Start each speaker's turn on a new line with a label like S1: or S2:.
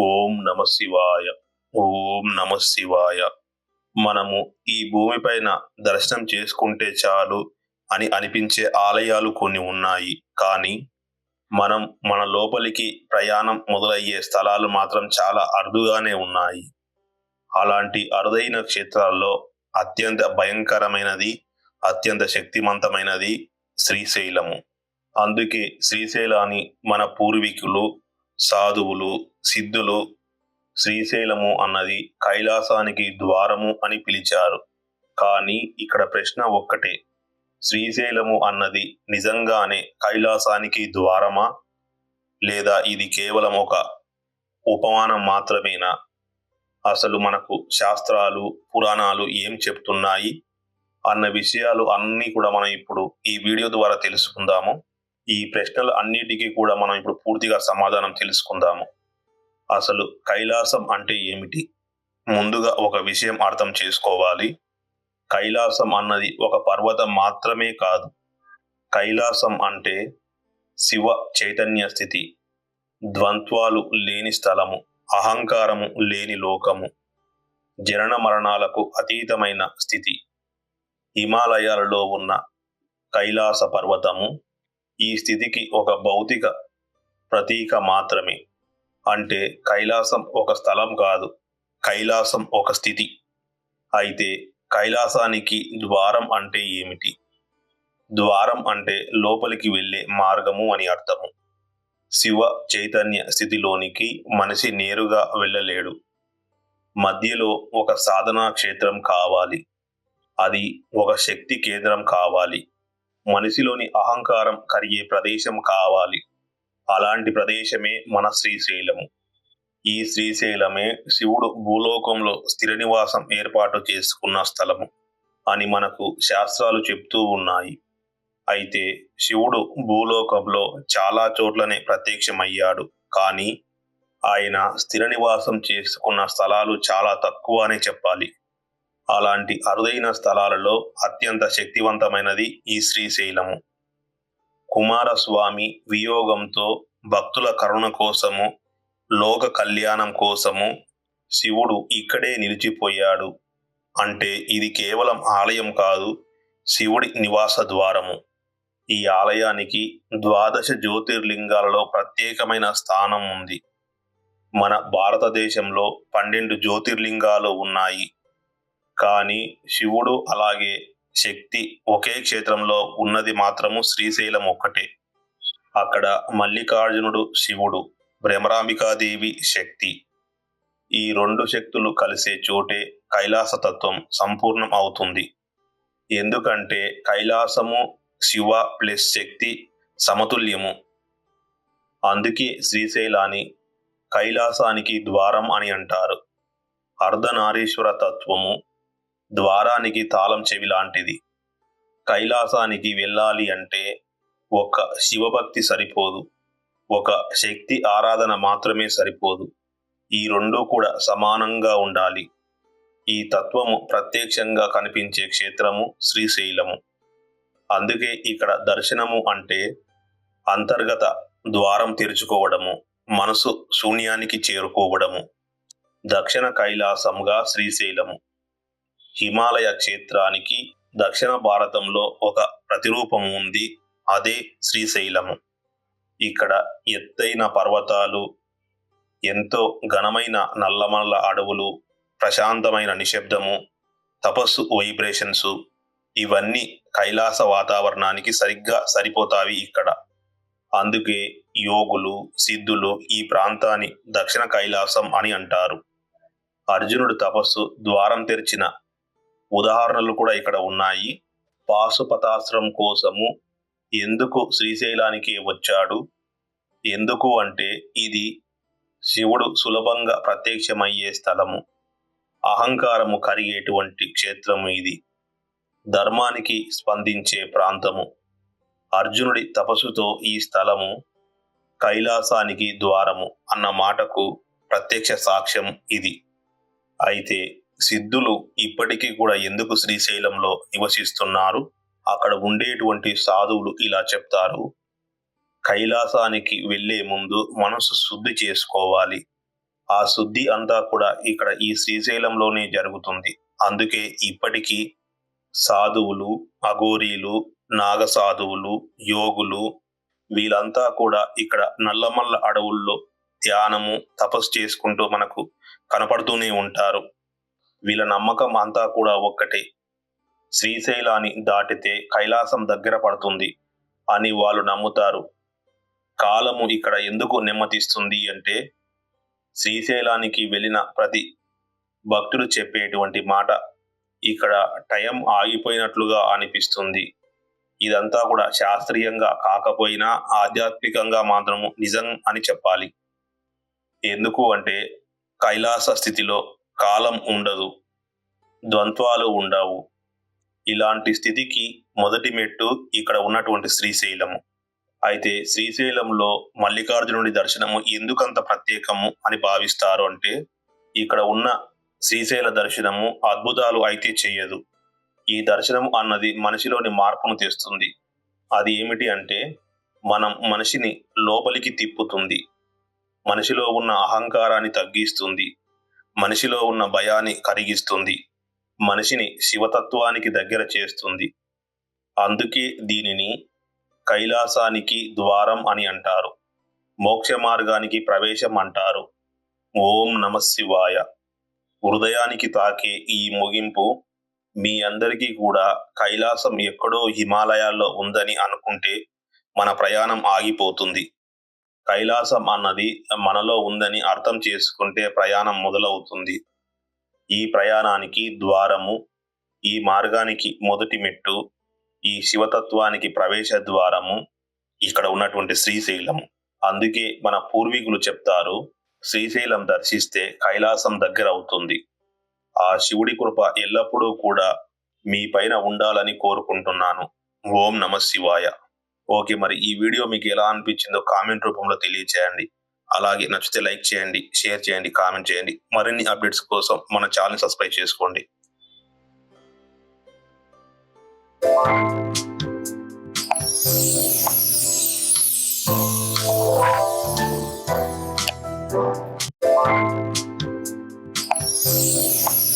S1: ఓం నమ శివాయ ఓం నమ శివాయ. మనము ఈ భూమిపైన దర్శనం చేసుకుంటే చాలు అని అనిపించే ఆలయాలు కొన్ని ఉన్నాయి. కానీ మనం మన లోపలికి ప్రయాణం మొదలయ్యే స్థలాలు మాత్రం చాలా అరుదుగానే ఉన్నాయి. అలాంటి అరుదైన క్షేత్రాల్లో అత్యంత భయంకరమైనది అత్యంత శక్తివంతమైనది శ్రీశైలము. అందుకే శ్రీశైలాన్ని మన పూర్వీకులు సాధువులు సిద్ధులు శ్రీశైలము అన్నది కైలాసానికి ద్వారము అని పిలిచారు. కానీ ఇక్కడ ప్రశ్న ఒక్కటే. శ్రీశైలము అన్నది నిజంగానే కైలాసానికి ద్వారమా? లేదా ఇది కేవలం ఒక ఉపమానం మాత్రమేనా? అసలు మనకు శాస్త్రాలు పురాణాలు ఏం చెప్తున్నాయి? అన్న విషయాలు అన్నీ కూడా మనం ఇప్పుడు ఈ వీడియో ద్వారా తెలుసుకుందాము. ఈ ప్రశ్నలు అన్నిటికీ కూడా మనం ఇప్పుడు పూర్తిగా సమాధానం తెలుసుకుందాము. అసలు కైలాసం అంటే ఏమిటి? ముందుగా ఒక విషయం అర్థం చేసుకోవాలి. కైలాసం అన్నది ఒక పర్వతం మాత్రమే కాదు. కైలాసం అంటే శివ చైతన్య స్థితి ద్వంద్వాలు లేని స్థలము అహంకారము లేని లోకము జనన మరణాలకు అతీతమైన స్థితి. హిమాలయాలలో ఉన్న కైలాస పర్వతము ఈ స్థితికి ఒక భౌతిక ప్రతీక మాత్రమే. అంటే కైలాసం ఒక స్థలం కాదు కైలాసం ఒక స్థితి. అయితే కైలాసానికి ద్వారం అంటే ఏమిటి? ద్వారం అంటే లోపలికి వెళ్ళే మార్గము అని అర్థము. శివ చైతన్య స్థితిలోనికి మనిషి నేరుగా వెళ్ళలేడు. మధ్యలో ఒక సాధనా క్షేత్రం కావాలి. అది ఒక శక్తి కేంద్రం కావాలి. మనిషిలోని అహంకారం కరిగే ప్రదేశం కావాలి. అలాంటి ప్రదేశమే మన శ్రీశైలము. ఈ శ్రీశైలమే శివుడు భూలోకంలో స్థిర నివాసం ఏర్పాటు చేసుకున్న స్థలము అని మనకు శాస్త్రాలు చెప్తూ ఉన్నాయి. అయితే శివుడు భూలోకంలో చాలా చోట్లనే ప్రత్యక్షమయ్యాడు. కానీ ఆయన స్థిర నివాసం చేసుకున్న స్థలాలు చాలా తక్కువ అని చెప్పాలి. అలాంటి అరుదైన స్థలాలలో అత్యంత శక్తివంతమైనది ఈ శ్రీశైలము. కుమారస్వామి వియోగంతో భక్తుల కరుణ కోసము లోక కళ్యాణం కోసము శివుడు ఇక్కడే నిలిచిపోయాడు. అంటే ఇది కేవలం ఆలయం కాదు శివుడి నివాస ద్వారము. ఈ ఆలయానికి ద్వాదశ జ్యోతిర్లింగాలలో ప్రత్యేకమైన స్థానం ఉంది. మన భారతదేశంలో పన్నెండు జ్యోతిర్లింగాలు ఉన్నాయి. కానీ శివుడు అలాగే శక్తి ఒకే క్షేత్రంలో ఉన్నది మాత్రము శ్రీశైలం ఒక్కటే. అక్కడ మల్లికార్జునుడు శివుడు భ్రమరాంబికాదేవి శక్తి. ఈ రెండు శక్తులు కలిసే చోటే కైలాస తత్వం సంపూర్ణం అవుతుంది ఎందుకంటే కైలాసము శివ ప్లస్ శక్తి సమతుల్యము. అందుకే శ్రీశైలాన్ని కైలాసానికి ద్వారం అని అంటారు. అర్ధనారీశ్వర తత్వము ద్వారానికి తాళం చెవి లాంటిది కైలాసానికి వెళ్ళాలి అంటే ఒక శివభక్తి సరిపోదు. ఒక శక్తి ఆరాధన మాత్రమే సరిపోదు. ఈ రెండూ కూడా సమానంగా ఉండాలి. ఈ తత్వము ప్రత్యక్షంగా కనిపించే క్షేత్రము శ్రీశైలము. అందుకే ఇక్కడ దర్శనము అంటే అంతర్గత ద్వారం తెరుచుకోవడము మనసు శూన్యానికి చేరుకోవడము. దక్షిణ కైలాసంగా శ్రీశైలము. హిమాలయ క్షేత్రానికి దక్షిణ భారతంలో ఒక ప్రతిరూపం ఉంది. అదే శ్రీశైలము. ఇక్కడ ఎత్తైన పర్వతాలు ఎంతో ఘనమైన నల్లమల్ల అడవులు ప్రశాంతమైన నిశ్శబ్దము తపస్సు వైబ్రేషన్స్ ఇవన్నీ కైలాస వాతావరణానికి సరిగ్గా సరిపోతావి ఇక్కడ. అందుకే యోగులు సిద్ధులు ఈ ప్రాంతాన్ని దక్షిణ కైలాసం అని అంటారు. అర్జునుడు తపస్సు ద్వారం తెరిచిన ఉదాహరణలు కూడా ఇక్కడ ఉన్నాయి. పాశుపతాశ్రం కోసము ఎందుకు శ్రీశైలానికి వచ్చాడు? ఎందుకు అంటే ఇది శివుడు సులభంగా ప్రత్యక్షమయ్యే స్థలము. అహంకారము కరిగేటువంటి క్షేత్రము ఇది. ధర్మానికి స్పందించే ప్రాంతము. అర్జునుడి తపస్సుతో ఈ స్థలము కైలాసానికి ద్వారము అన్న మాటకు ప్రత్యక్ష సాక్ష్యం ఇది. అయితే సిద్ధులు ఇప్పటికీ కూడా ఎందుకు శ్రీశైలంలో నివసిస్తున్నారు? అక్కడ ఉండేటువంటి సాధువులు ఇలా చెప్తారు. కైలాసానికి వెళ్ళే ముందు మనసు శుద్ధి చేసుకోవాలి. ఆ శుద్ధి అంతా కూడా ఇక్కడ ఈ శ్రీశైలంలోనే జరుగుతుంది. అందుకే ఇప్పటికీ సాధువులు అఘోరీలు నాగ సాధువులు యోగులు వీళ్ళంతా కూడా ఇక్కడ నల్లమల్ల అడవుల్లో ధ్యానము తపస్సు చేసుకుంటూ మనకు కనపడుతూనే ఉంటారు. వీళ్ళ నమ్మకం అంతా కూడా ఒక్కటే. శ్రీశైలాన్ని దాటితే కైలాసం దగ్గర పడుతుంది అని వాళ్ళు నమ్ముతారు. కాలము ఇక్కడ ఎందుకు నెమ్మదిస్తుంది అంటే శ్రీశైలానికి వెళ్ళిన ప్రతి భక్తులు చెప్పేటువంటి మాట ఇక్కడ టైం ఆగిపోయినట్లుగా అనిపిస్తుంది. ఇదంతా కూడా శాస్త్రీయంగా కాకపోయినా ఆధ్యాత్మికంగా మాత్రము నిజం అని చెప్పాలి. ఎందుకు అంటే కైలాస స్థితిలో కాలం ఉండదు ద్వంద్వాలు ఉండవు. ఇలాంటి స్థితికి మొదటి మెట్టు ఇక్కడ ఉన్నటువంటి శ్రీశైలము. అయితే శ్రీశైలంలో మల్లికార్జునుడి దర్శనము ఎందుకంత ప్రత్యేకము అని భావిస్తారు అంటే ఇక్కడ ఉన్న శ్రీశైల దర్శనము అద్భుతాలు అయితే చేయదు ఈ దర్శనం అన్నది మనిషిలోని మార్పును తెస్తుంది. అది ఏమిటి అంటే మనం మనిషిని లోపలికి తిప్పుతుంది. మనిషిలో ఉన్న అహంకారాన్ని తగ్గిస్తుంది. మనిషిలో ఉన్న భయాన్ని కరిగిస్తుంది. మనిషిని శివతత్వానికి దగ్గర చేస్తుంది. అందుకే దీనిని కైలాసానికి ద్వారం అని అంటారు. మోక్ష మార్గానికి ప్రవేశం అంటారు. ఓం నమ శివాయ. హృదయానికి తాకే ఈ ముగింపు మీ అందరికీ కూడా కైలాసం ఎక్కడో హిమాలయాల్లో ఉందని అనుకుంటే మన ప్రయాణం ఆగిపోతుంది. కైలాసం అన్నది మనలో ఉందని అర్థం చేసుకుంటే ప్రయాణం మొదలవుతుంది. ఈ ప్రయాణానికి ద్వారము ఈ మార్గానికి మొదటి మెట్టు ఈ శివతత్వానికి ప్రవేశ ద్వారము ఇక్కడ ఉన్నటువంటి శ్రీశైలం అందుకే మన పూర్వీకులు చెప్తారు శ్రీశైలం దర్శిస్తే కైలాసం దగ్గర అవుతుంది. ఆ శివుడి కృప ఎల్లప్పుడూ కూడా మీ పైన ఉండాలని కోరుకుంటున్నాను. ఓం నమ శివాయ. ఓకే మరి ఈ వీడియో మీకు ఎలా అనిపించిందో కామెంట్ రూపంలో తెలియచేయండి అలాగే నచ్చితే లైక్ చేయండి షేర్ చేయండి కామెంట్ చేయండి మరిన్ని అప్డేట్స్ కోసం మన ఛానల్ సబ్స్క్రైబ్ చేసుకోండి Thank you.